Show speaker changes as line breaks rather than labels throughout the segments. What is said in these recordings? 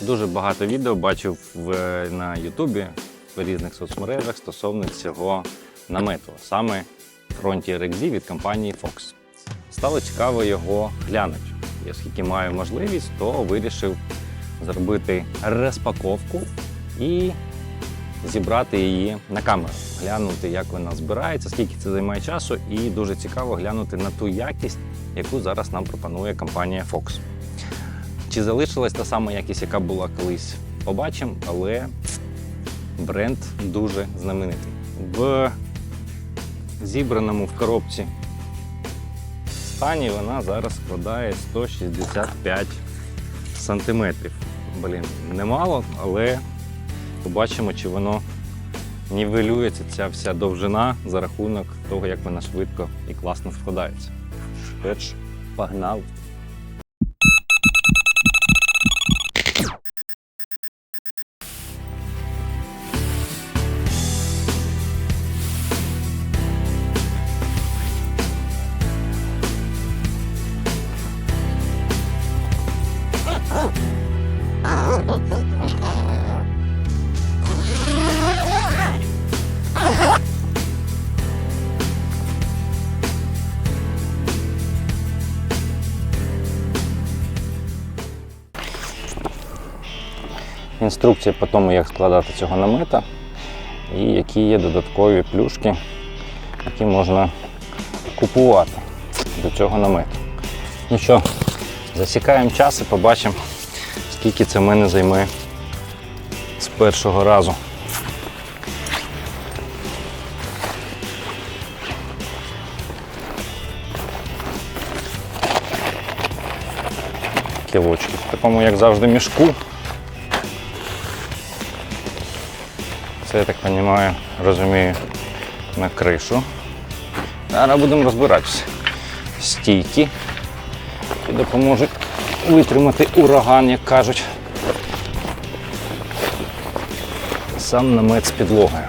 Дуже багато відео бачив на Ютубі в різних соцмережах стосовно цього намету, саме фронті RXZ від компанії Fox. Стало цікаво його глянути. І Оскільки маю можливість, то вирішив зробити розпаковку і зібрати її на камеру, глянути, як вона збирається, скільки це займає часу, і дуже цікаво глянути на ту якість, яку зараз нам пропонує компанія Fox. Чи залишилась та сама якість, яка була колись, побачимо, але бренд дуже знаменитий. В зібраному в коробці стані вона зараз складає 165 сантиметрів. Блін, немало, але побачимо, чи воно нівелюється ця вся довжина за рахунок того, як вона швидко і класно складається. Перш погнали. Інструкція по тому, як складати цього намета, і які є додаткові плюшки, які можна купувати до цього намету. Ну що, засікаємо час і побачимо, скільки це в мене займе з першого разу. Кілочки. В такому, як завжди, мішку. Це, я так розумію, розумію, на кришу. Зараз будемо розбиратися. Стійки, і допоможуть витримати ураган, як кажуть. Сам намет з підлогою.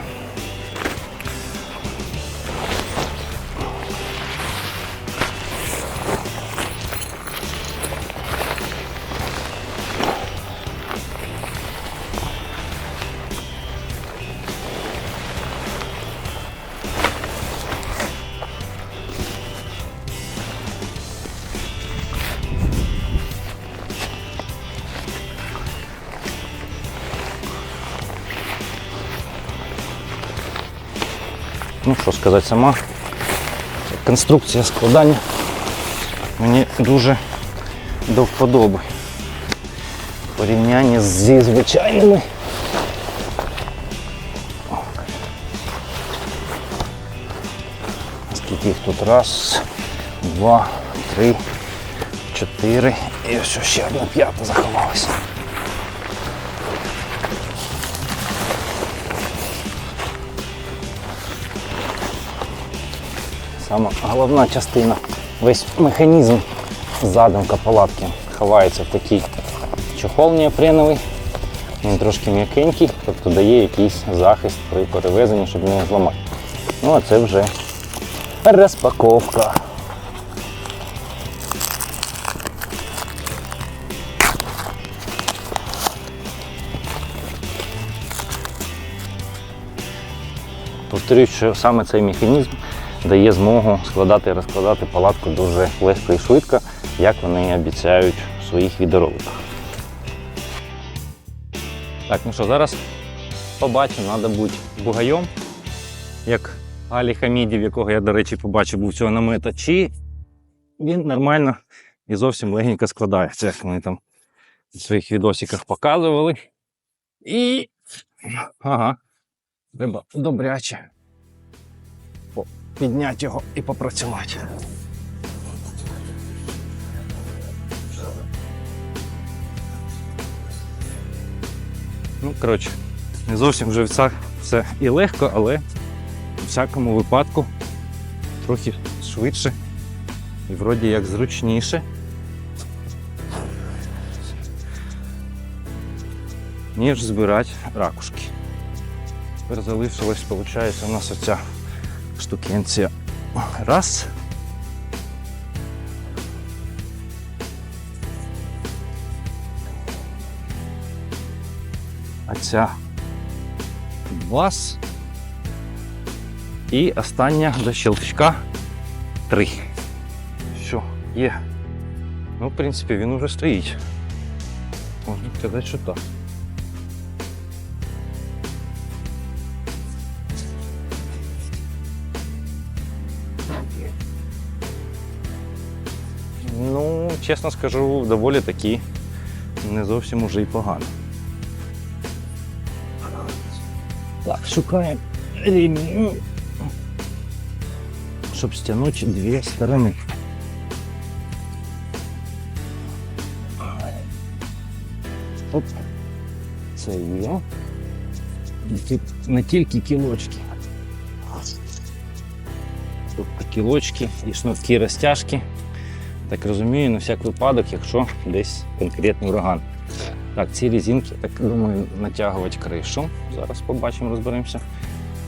Ну, що сказати, сама конструкція складання мені дуже до вподоби. В порівнянні зі звичайними. Скільки їх тут? Раз, два, три, чотири. І ось ще одна п'ята заховалася. Сама головна частина, весь механізм задумка палатки ховається в такий чохол неопреновий. Він трошки м'якенький, тобто дає якийсь захист при перевезенні, щоб не зламати. Ну а це вже розпаковка. Повторюю, що саме цей механізм дає змогу складати і розкладати палатку дуже легко і швидко, як вони і обіцяють у своїх відеороликах. Так, ну що, зараз побачимо, треба бути бугайом, як Алі Хамідів, якого я, до речі, побачив був цього намета, чи він нормально і зовсім легенько складається, як вони там в своїх відосиках показували. І ага, треба добряче підняти його і попрацювати. Ну, коротше, не зовсім вже все, все і легко, але у всякому випадку трохи швидше і вроді як зручніше. Ніж збирати ракушки. Тепер залишилось, виходить, у нас оця штукенція. Раз. А ця бас. І остання до щелчка три. Все, є. Ну, в принципі, він уже стоїть. Можна сказати, що так. Чесно скажу, доволі таки не зовсім уже й погано. Так, шукаємо ремінь, щоб стягнути дві сторони. Оп. Це є. Тут не тільки кілочки. Тут кілочки і шнурки розтяжки. Так розумію, на всяк випадок, якщо десь конкретний ураган. Так, ці різинки, так думаю, натягувати кришу. Зараз побачимо, розберемося.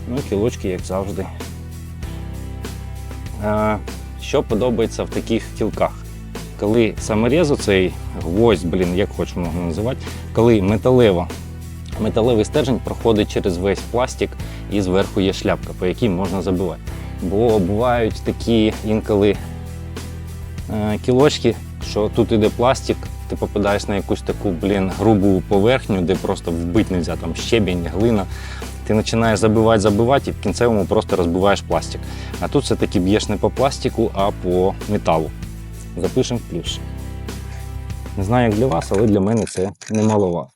Ну, кілочки, як завжди. Е, що подобається в таких кілках? Коли саморез, цей гвоздь, блін, як хочемо його називати, коли металево, металевий стержень проходить через весь пластик і зверху є шляпка, по якій можна забивати. Бо бувають такі інколи кілочки, що тут іде пластик, ти попадаєш на якусь таку, блін, грубу поверхню, де просто вбити не можна, там щебінь, глина. Ти починаєш забивати, забивати і в кінцевому просто розбиваєш пластик. А тут все-таки б'єш не по пластику, а по металу. Запишемо плюс. Не знаю, як для вас, але для мене це немаловато.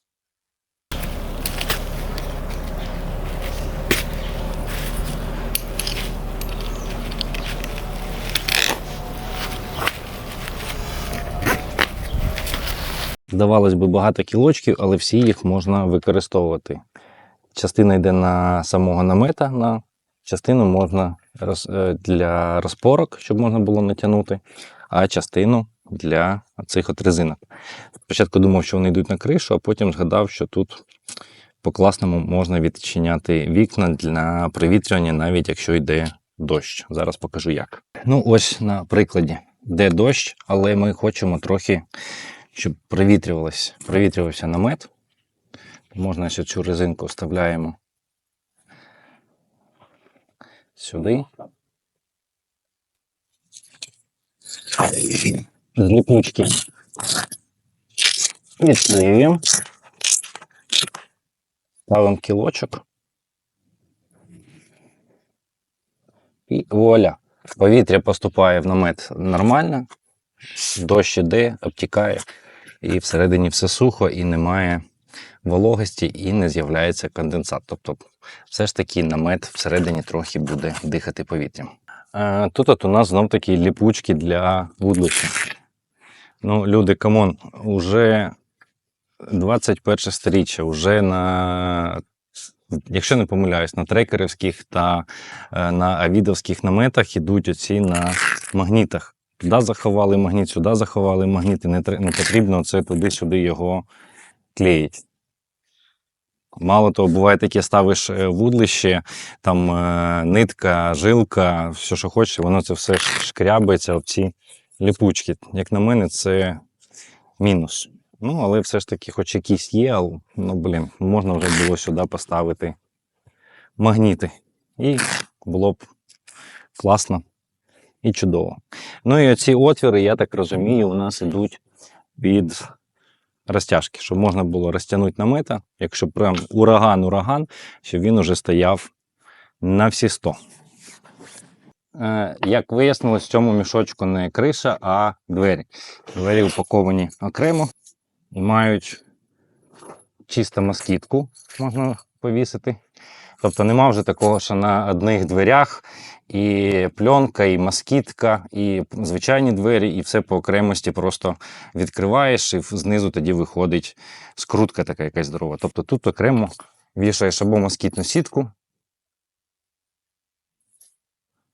Здавалось би, багато кілочків, але всі їх можна використовувати. Частина йде на самого намета, на частину можна роз- е, для розпорок, щоб можна було натягнути, а частину для цих от резинок. Спочатку думав, що вони йдуть на кришу, а потім згадав, що тут по-класному можна відчиняти вікна для провітрювання, навіть якщо йде дощ. Зараз покажу як. Ну, ось на прикладі, де дощ, але ми хочемо трохи, щоб провітрювався намет. Можна ще цю резинку вставляємо сюди. З ліпучки відклеюємо. Ставимо кілочок. І вуаля. Повітря поступає в намет нормально, дощ іде, обтікає, і всередині все сухо і немає вологості, і не з'являється конденсат. Тобто, все ж таки намет всередині трохи буде дихати повітрям. Тут от у нас знов такі ліпучки для вудлища. Ну, люди, камон, уже 21 сторіччя, вже на, якщо не помиляюсь, на трекерівських та е, на авідовських наметах ідуть оці на магнітах. Туди заховали магніт, сюди заховали магніт, і не, тр- не потрібно це туди-сюди його клеїть. Мало того, буває таке, ставиш е, вудлище, там е, нитка, жилка, все, що хочеш, воно це все шкрябається об ці ліпучки. Як на мене, це мінус. Ну, але все ж таки, хоч якісь є, але, ну, блін, можна вже було сюди поставити магніти. І було б класно і чудово. Ну і оці отвіри, я так розумію, у нас ідуть від розтяжки, щоб можна було розтягнути намета, якщо прям ураган-ураган, щоб він уже стояв на всі 100. Е, Як вияснилось, в цьому мішочку не криша, а двері. Двері упаковані окремо і мають чисто москітку, можна повісити. Тобто нема вже такого, що на одних дверях і пленка, і москітка, і звичайні двері, і все по окремості просто відкриваєш, і знизу тоді виходить скрутка така якась здорова. Тобто тут окремо вішаєш або москітну сітку,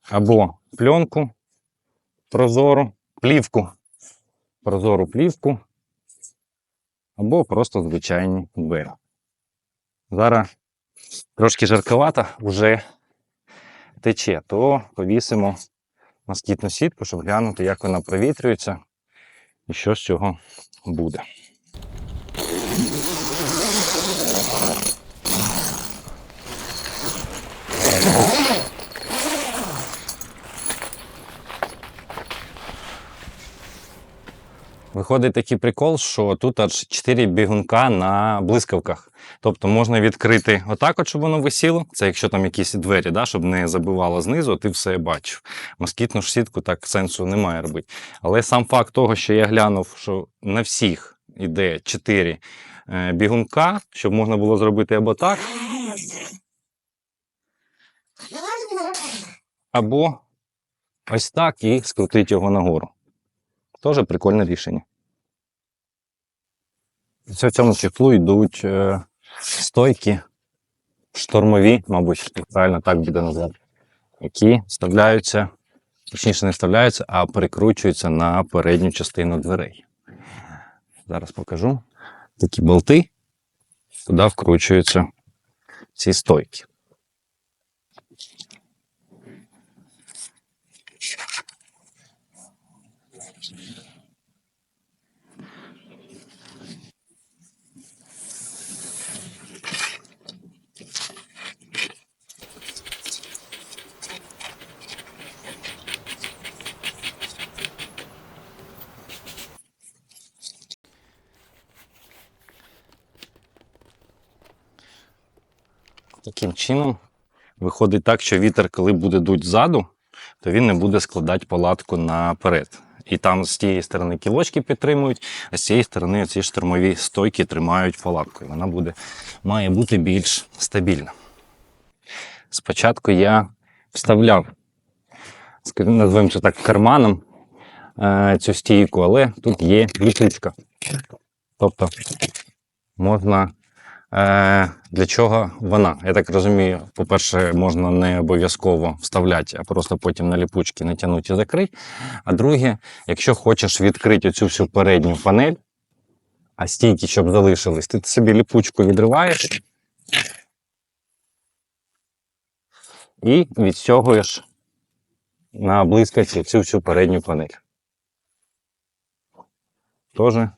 або пленку прозору, плівку, прозору плівку, або просто звичайні двері. Зараз трошки жарковата, вже тече, то повісимо москітну сітку, щоб глянути, як вона провітрюється і що з цього буде. Виходить такий прикол, що тут аж 4 бігунка на блискавках. Тобто можна відкрити отак, от, щоб воно висіло. Це якщо там якісь двері, да, щоб не забивало знизу, ти все бачив. Москітну ж сітку так сенсу немає робити. Але сам факт того, що я глянув, що на всіх іде 4 е, бігунка, щоб можна було зробити або так, або ось так і скрутити його нагору. Теж прикольне рішення. Це в цьому чехлу йдуть е, стойки штормові, мабуть, правильно так буде назвати, які вставляються, точніше не вставляються, а перекручуються на передню частину дверей. Зараз покажу. Такі болти, туди вкручуються ці стойки. Таким чином виходить так, що вітер, коли буде дуть ззаду, то він не буде складати палатку наперед. І там з тієї сторони кілочки підтримують, а з цієї сторони ці штурмові стойки тримають палатку. І вона буде, має бути більш стабільна. Спочатку я вставляв, назвемо це так, карманом е, цю стійку, але тут є ліпучка. Тобто можна Для чого вона? Я так розумію, по-перше, можна не обов'язково вставляти, а просто потім на ліпучки натягнути і закрити. А друге, якщо хочеш відкрити цю всю передню панель, а стійки, щоб залишились, ти собі ліпучку відриваєш і відстягуєш на блискавці цю всю передню панель. Тоже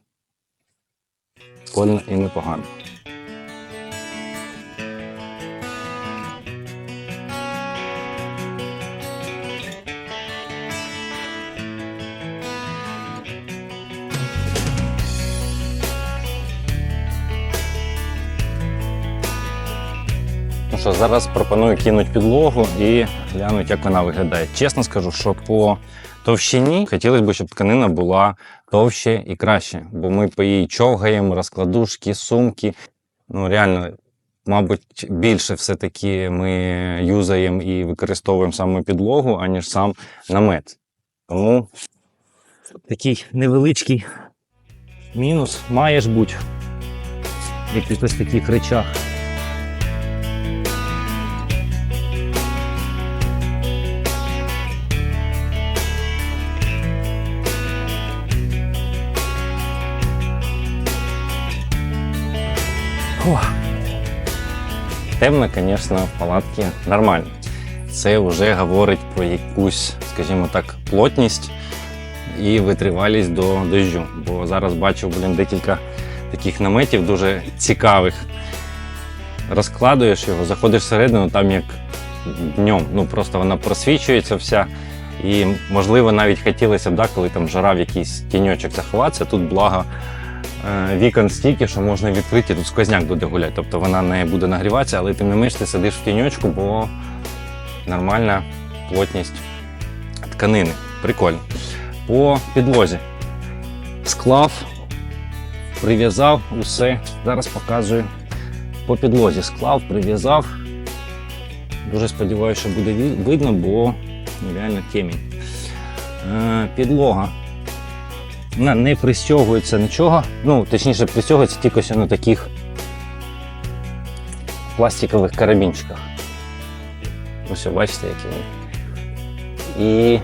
прикольно і непогано. Що, зараз пропоную кинути підлогу і глянути, як вона виглядає. Чесно скажу, що по товщині хотілося б, щоб тканина була товще і краще, бо ми по їй човгаємо, розкладушки, сумки. Ну, реально, мабуть, більше все-таки ми юзаємо і використовуємо саме підлогу, аніж сам намет. Тому такий невеличкий мінус має ж бути в якихось таких речах. Темно, звісно, в палатці нормально. Це вже говорить про якусь, скажімо так, плотність і витривалість до дощу. Бо зараз бачу блін, декілька таких наметів дуже цікавих. Розкладуєш його, заходиш всередину, там як днем. Ну просто вона просвічується вся. І, можливо, навіть хотілося б, да, коли там жара в якийсь тіньочок заховатися, тут благо вікон стільки, що можна відкрити, тут сквозняк буде гуляти. Тобто вона не буде нагріватися, але тим не менш ти сидиш в тіньочку, бо нормальна плотність тканини. Прикольно. По підлозі. Склав, прив'язав усе. Зараз показую. По підлозі склав, прив'язав. Дуже сподіваюся, що буде видно, бо реально темінь. Е, підлога. Не пристягується нічого. Ну, точніше, пристягується тільки ось на таких пластикових карабінчиках. Ось бачите, які вони. І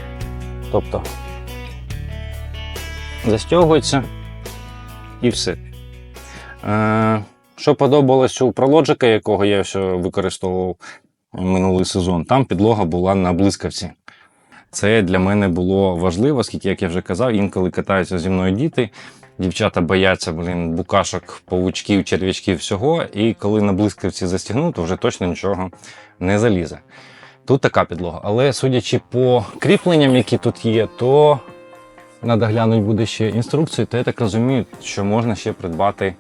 тобто застягується і все. Е, що подобалось у прологіка, якого я ще використовував минулий сезон, там підлога була на блискавці. Це для мене було важливо, оскільки, як я вже казав, інколи катаються зі мною діти. Дівчата бояться блін, букашок, павучків, черв'ячків, всього. І коли на блискавці застігну, то вже точно нічого не залізе. Тут така підлога. Але судячи по кріпленням, які тут є, то треба глянути буде ще інструкцію, то я так розумію, що можна ще придбати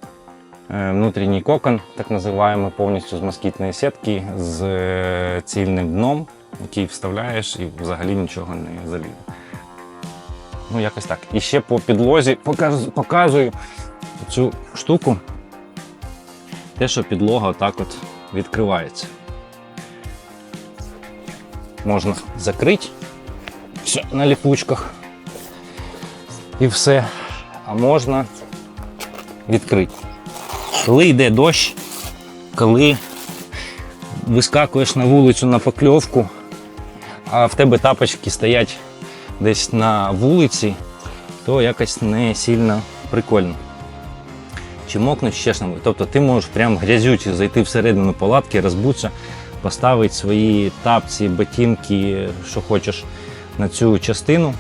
е, внутрішній кокон, так називаємо, повністю з москітної сітки, з е, цільним дном, який вставляєш і взагалі нічого не залізе. Ну, якось так. І ще по підлозі показую цю штуку. Те, що підлога отак от відкривається. Можна закрити все на ліпучках. І все. А можна відкрити. Коли йде дощ, коли вискакуєш на вулицю на покльовку, а в тебе тапочки стоять десь на вулиці, то якось не сильно прикольно. Чи мокнуть ж Тобто ти можеш прям грязюче зайти всередину палатки, розбутися, поставити свої тапці, ботинки, що хочеш на цю частину.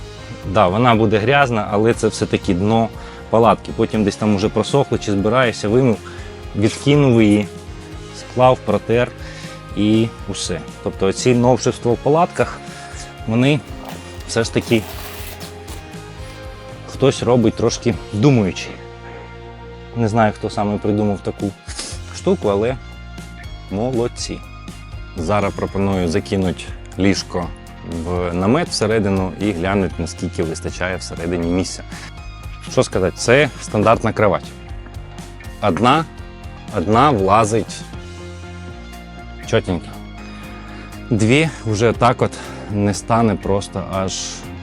Да, вона буде грязна, але це все-таки дно палатки. Потім десь там уже просохло, чи збираєшся, вимив, відкинув її, склав, протер і усе. Тобто ці новшества в палатках, вони все ж таки хтось робить трошки думаючи. Не знаю, хто саме придумав таку штуку, але молодці. Зараз пропоную закинути ліжко в намет всередину і глянути, наскільки вистачає всередині місця. Що сказати, це стандартна кровать. Одна, одна влазить чотенько. Дві вже так от не стане просто аж,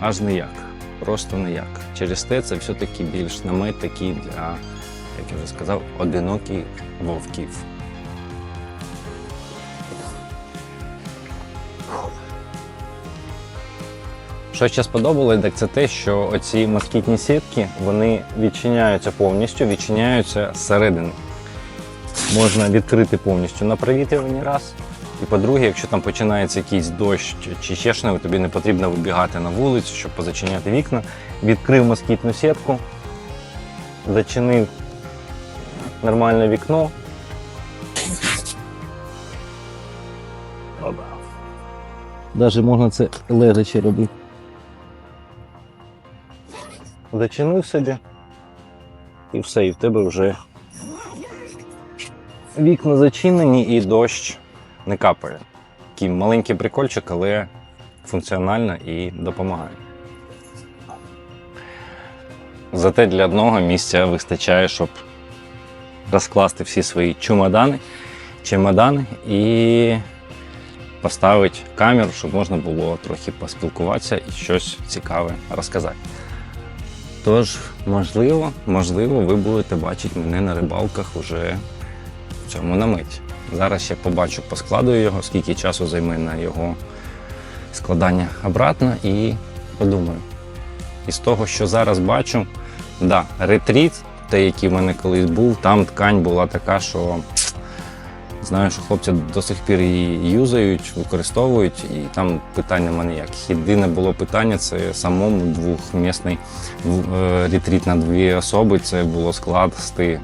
аж ніяк. Просто ніяк. Через те це все-таки більш намет такий для, як я вже сказав, одиноких вовків. Що ще сподобалось, так це те, що оці москітні сітки вони відчиняються повністю, відчиняються зсередини. Можна відкрити повністю на провітрюванні раз. І по-друге, якщо там починається якийсь дощ чи ще тобі не потрібно вибігати на вулицю, щоб позачиняти вікна. Відкрив москітну сітку, зачинив нормальне вікно. Навіть можна це лежачи робити. Зачинив собі. І все, і в тебе вже вікна зачинені і дощ не капає. Такий маленький прикольчик, але функціонально і допомагає. Зате для одного місця вистачає, щоб розкласти всі свої чемодани, чемодани і поставити камеру, щоб можна було трохи поспілкуватися і щось цікаве розказати. Тож, можливо, можливо, ви будете бачити мене на рибалках уже цьому наметі. Зараз ще побачу, поскладую його, скільки часу займе на його складання обратно і подумаю. І з того, що зараз бачу, да, ретріт, той, який в мене колись був, там ткань була така, що знаю, що хлопці до сих пір її юзають, використовують, і там питань нема ніяких. Єдине було питання це самому двохмісний е, ретріт на дві особи. Це було скласти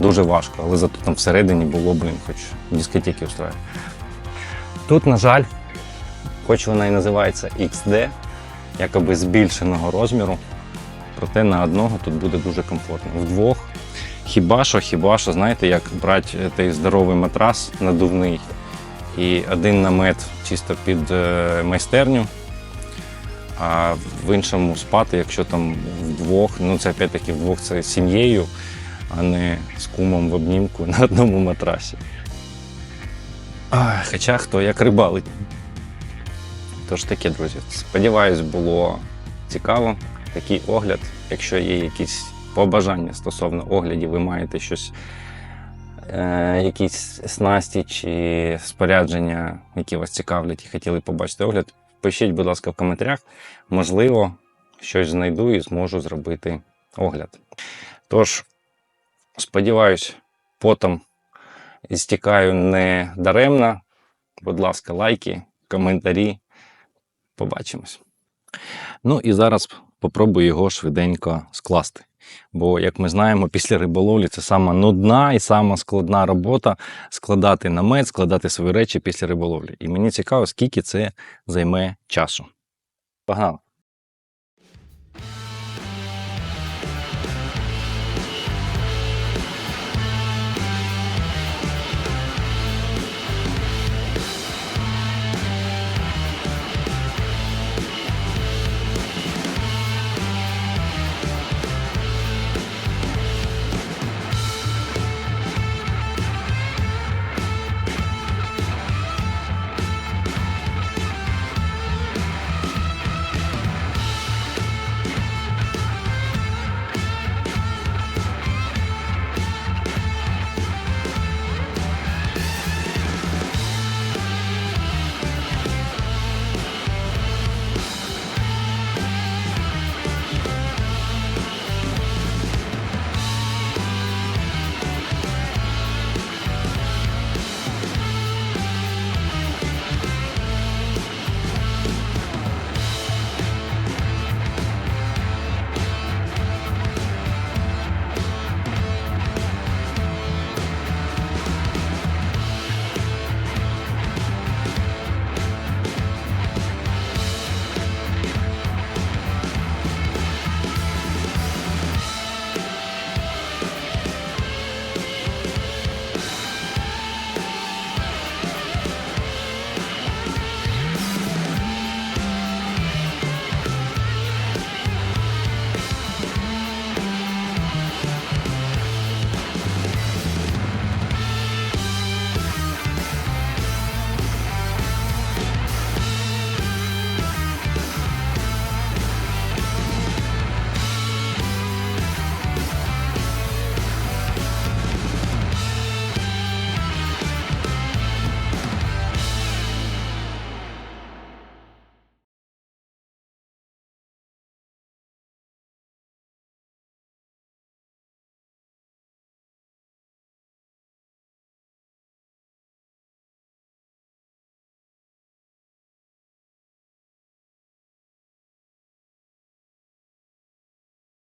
дуже важко, але зато там всередині було, блін, хоч дискотеки устроїти. Тут, на жаль, хоч вона і називається XD, якоби збільшеного розміру, проте на одного тут буде дуже комфортно. Вдвох. Хіба що, хіба що, знаєте, як брати той здоровий матрас надувний і один намет чисто під е, майстерню, а в іншому спати, якщо там вдвох, ну це опять-таки вдвох це з сім'єю, а не з кумом в обнімку на одному матрасі. Ах, Хоча хто як рибалить. Тож таке, друзі. Сподіваюсь, було цікаво. Такий огляд. Якщо є якісь побажання стосовно оглядів, ви маєте щось, е, якісь снасті чи спорядження, які вас цікавлять і хотіли побачити огляд, пишіть, будь ласка, в коментарях. Можливо, щось знайду і зможу зробити огляд. Тож, сподіваюсь, потом стікаю не даремно. Будь ласка, лайки, коментарі. Побачимось. Ну і зараз попробую його швиденько скласти. Бо, як ми знаємо, після риболовлі це сама нудна і сама складна робота складати намет, складати свої речі після риболовлі. І мені цікаво, скільки це займе часу. Погнали!